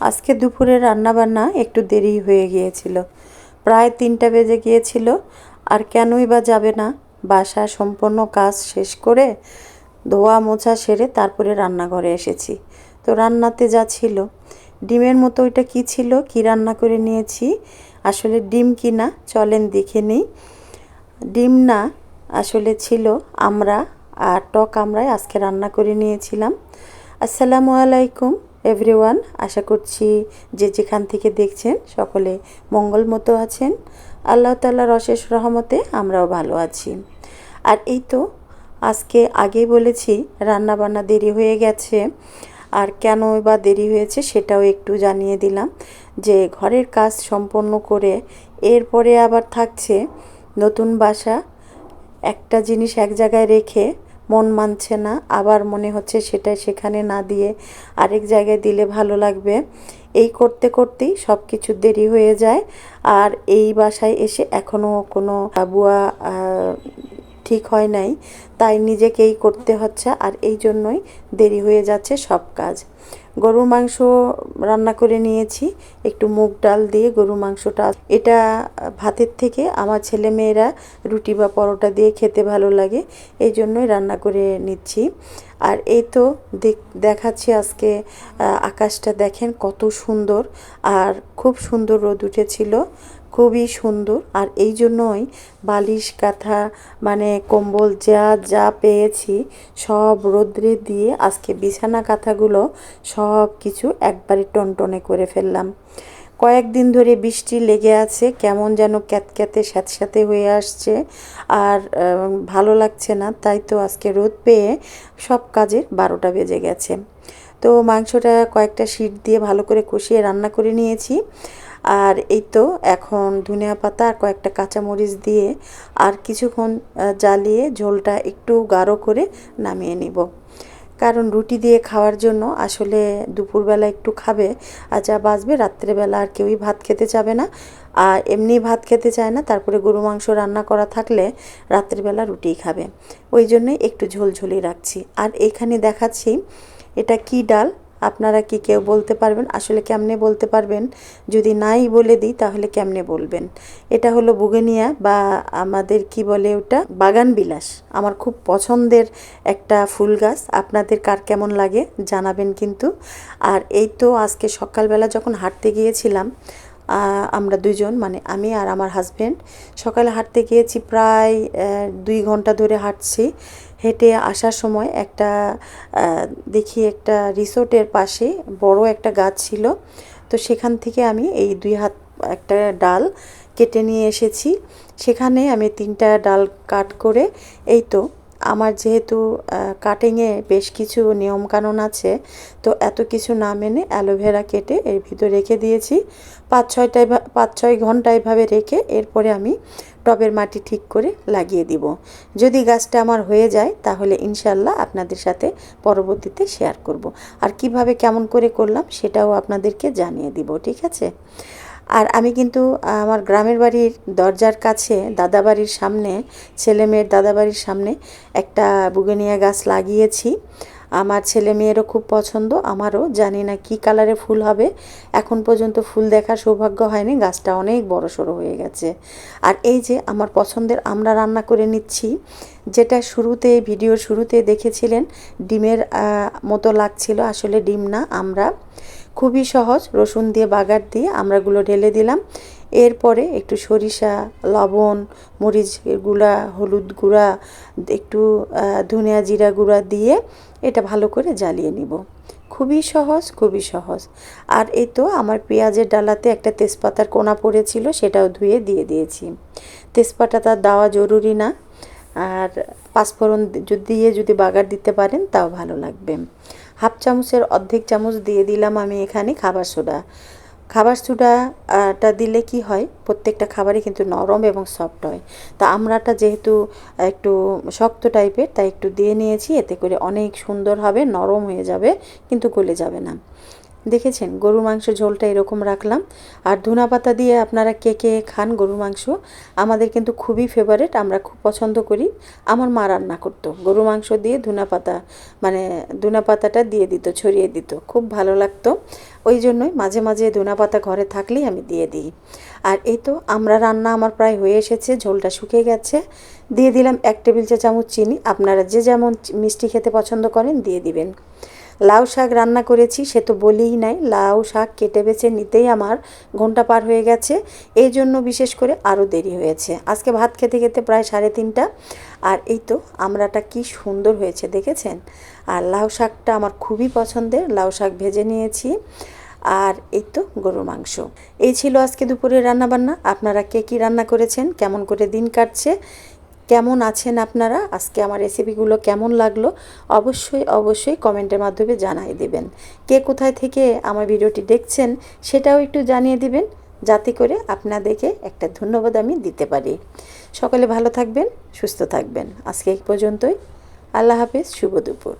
আজকে দুপুরে রান্নাবান্না একটু দেরি হয়ে গিয়েছিল। প্রায় তিনটা বেজে গিয়েছিল। আর কেনই বা যাবে না? বাসা সম্পূর্ণ কাজ শেষ করে ধোয়া মোছা সেরে তারপরে রান্নাঘরে এসেছি। তো রান্নাতে যা ছিল। ডিমের মতো ওইটা কি ছিল? কি রান্না করে নিয়েছি? আসলে ডিম কি না? চলেন দেখে নিই। ডিম না, আসলে ছিল আমরা আর টক আমরাই আজকে রান্না করে নিয়েছিলাম। আসসালামু আলাইকুম। এভরিওয়ান আশা করছি যে যেখান থেকে দেখছেন সকলে মঙ্গল মতো আছেন। আল্লাহ তাল্লাহর অশেষ রহমতে আমরাও ভালো আছি। আর এই তো আজকে আগেই বলেছি রান্না বান্না দেরি হয়ে গেছে। আর কেন বা দেরি হয়েছে সেটাও একটু জানিয়ে দিলাম যে ঘরের কাজ সম্পন্ন করে এরপরে আবার থাকছে নতুন বাসা। একটা জিনিস এক জায়গায় রেখে মন মানছে না, আবার মনে হচ্ছে সেটা সেখানে না দিয়ে আরেক জায়গায় দিলে ভালো লাগবে। এই করতে করতেই সব কিছু দেরি হয়ে যায় আর এই বাসায় এসে এখনও কোনো বাবুয়া ঠিক হয় নাই। তাই নিজেকেই করতে হচ্ছে আর এই জন্যই দেরি হয়ে যাচ্ছে সব কাজ। গরুর মাংস রান্না করে নিয়েছি। একটু মুগ ডাল দিয়ে গরুর মাংসটা। এটা ভাতের থেকে আমার ছেলে মেয়েরা রুটি বা পরোটা দিয়ে খেতে ভালো লাগে, এই জন্যই রান্না করে নিচ্ছি। আর এই তো দেখাচ্ছি আজকে আকাশটা দেখেন কত সুন্দর। আর খুব সুন্দর রোদ উঠেছিল। খুবই সুন্দর। আর এই জন্যই বালিশ, কাঁথা মানে কম্বল যা যা পেয়েছি সব রোদ্রে দিয়ে আজকে বিছানা, কাঁথাগুলো সব কিছু একবারে টনটনে করে ফেললাম। কয়েকদিন ধরে বৃষ্টি লেগে আছে, কেমন যেন ক্যাতক্যাতে, স্যাঁতস্যাঁতে হয়ে আসছে। আর ভালো লাগছে না, তাই তো আজকে রোদ পেয়ে সব কাজের বারোটা বেজে গেছে। তো মাংসটা কয়েকটা শিট দিয়ে ভালো করে কষিয়ে রান্না করে নিয়েছি। আর এই তো এখন ধনিয়া পাতা আর কয়েকটা কাঁচামরিচ দিয়ে আর কিছুক্ষণ জ্বালিয়ে ঝোলটা একটু গাঢ় করে নামিয়ে নিব। কারণ রুটি দিয়ে খাওয়ার জন্য আসলে দুপুরবেলা একটু খাবে, আর যা বাঁচবে রাত্রেবেলা আর কেউই ভাত খেতে চাবে না। আর এমনি ভাত খেতে চায় না, তারপরে গরু মাংস রান্না করা থাকলে রাত্রিবেলা রুটিই খাবে। ওই জন্যই একটু ঝোলঝোলি রাখছি। আর এখানে দেখাচ্ছি, এটা কি ডাল? আপনারা কি কেউ বলতে পারবেন? আসলে কেমনে বলতে পারবেন? যদি নাই বলে দিই, তাহলে কেমনে বলবেন? এটা হলো বুগেনিয়া বা আমাদের কি বলে ওটা? বাগান বিলাস আমার খুব পছন্দের একটা ফুল গাছ। আপনাদের কার কেমন লাগে জানাবেন কিন্তু। আর এই তো আজকে সকালবেলা যখন হাঁটতে গিয়েছিলাম আমরা দুজন মানে আমি আর আমার হাজব্যান্ড সকালে হাঁটতে গিয়েছি প্রায় দুই ঘণ্টা ধরে হাঁটছি। হেঁটে আসার সময় একটা দেখি একটা রিসোর্টের পাশে বড় একটা গাছ ছিল। তো সেখান থেকে আমি এই দুই হাত, একটা ডাল কেটে নিয়ে এসেছি। সেখানে আমি তিনটা ডাল কাট করে, এই তো আমার যেহেতু কাটিংয়ে বেশ কিছু নিয়মকানুন আছে, তো এত কিছু না মেনে অ্যালোভেরা কেটে এর ভিতরে রেখে দিয়েছি। পাঁচ ছয়টায় পাঁচ ছয় ঘণ্টা এভাবে রেখে এরপরে আমি টবের মাটি ঠিক করে লাগিয়ে দিব। যদি গাছটা আমার হয়ে যায়, তাহলে ইনশাল্লাহ আপনাদের সাথে পরবর্তীতে শেয়ার করব। আর কীভাবে কেমন করে করলাম, সেটাও আপনাদেরকে জানিয়ে দিব, ঠিক আছে? আর আমি কিন্তু আমার গ্রামের বাড়ির দরজার কাছে দাদাবাড়ির সামনে ছেলে মেয়ের দাদাবাড়ির সামনে একটা বুগেনিয়া গাছ লাগিয়েছি। আমার ছেলে মেয়েরও খুব পছন্দ, আমারও, জানি না কি কালারে ফুল হবে। এখন পর্যন্ত ফুল দেখার সৌভাগ্য হয়নি, গাছটা অনেক বড় সড়ো হয়ে গেছে। আর এই যে আমার পছন্দের আমরা রান্না করে নিচ্ছি, যেটা শুরুতে, ভিডিওর শুরুতে দেখেছিলেন, ডিমের মতো লাগছিল, আসলে ডিম না, আমরা। খুবই সহজ, রসুন দিয়ে, বাগার দিয়ে আমরাগুলো ঢেলে দিলাম। এরপরে একটু সরিষা, লবণ, মরিচ গুঁড়া, হলুদ গুঁড়া, একটু ধনিয়া জিরা গুঁড়া দিয়ে এটা ভালো করে জ্বালিয়ে নিব। খুবই সহজ খুবই সহজ। আর এই তো আমার পেঁয়াজের ডালাতে একটা তেজপাতার কোনা পড়েছিল, সেটাও ধুয়ে দিয়ে দিয়েছি। তেজপাতাটা দেওয়া জরুরি না। আর পাঁচফোড়ন দিয়ে যদি বাগার দিতে পারেন, তাও ভালো লাগবে। হাফ চামচের অর্ধেক চামচ দিয়ে দিলাম আমি এখানে খাবার সোডা। খাবার সোডাটা দিলে কি হয়? প্রত্যেকটা খাবারই কিন্তু নরম এবং সফট হয়। তা আমরাটা যেহেতু একটু শক্ত টাইপের তাই একটু দিয়ে নিয়েছি, এতে করে অনেক সুন্দর হবে, নরম হয়ে যাবে, কিন্তু গলে যাবে না। দেখেছেন? গরুর মাংস ঝোলটা এরকম রাখলাম। আর ধনা পাতা দিয়ে আপনারা কে কে খান গরুর মাংস, আমাদের কিন্তু খুবই ফেভারেট আমরা খুব পছন্দ করি। আমার মা রান্না করতো গরু মাংস দিয়ে ধনা পাতা মানে ধনা পাতাটা দিয়ে দিত, ছড়িয়ে দিত, খুব ভালো লাগতো। ওই জন্যই মাঝে মাঝে ধনা পাতা ঘরে থাকলেই আমি দিয়ে দিই। আর এই তো আমরা রান্না আমার প্রায় হয়ে এসেছে, ঝোলটা শুকিয়ে গেছে। দিয়ে দিলাম এক টেবিল চা চামচ চিনি, আপনারা যে যেমন মিষ্টি খেতে পছন্দ করেন, দিয়ে দিবেন। লাউ শাক রান্না করেছি, সে তো বলেই নাই, লাউ শাক কেটে বেছে নিতেই আমার ঘণ্টা পার হয়ে গেছে। এই জন্য বিশেষ করে আরও দেরি হয়েছে। আজকে ভাত খেতে খেতে প্রায় সাড়ে তিনটা। আর এই তো আমরাটা কি সুন্দর হয়েছে, দেখেছেন? আর লাউ শাকটা আমার খুবই পছন্দের, লাউ শাক ভেজে নিয়েছি। আর এই তো গরু মাংস। এই ছিল আজকে দুপুরে রান্নাবান্না। আপনারা কে কী রান্না করেছেন, কেমন করে দিন কাটছে কেমন আছেন আপনারা? আজকে আমার রেসিপিগুলো কেমন লাগল? অবশ্যই অবশ্যই কমেন্টের মাধ্যমে জানাই দেবেন। কে কোথায় থেকে আমার ভিডিওটি দেখছেন সেটাও একটু জানিয়ে দিবেন, যাতে করে আপনাদেরকে একটা ধন্যবাদ আমি দিতে পারি। সকলে ভালো থাকবেন, সুস্থ থাকবেন। আজকে এই পর্যন্তই। আল্লাহ হাফেজ, শুভ দুপুর।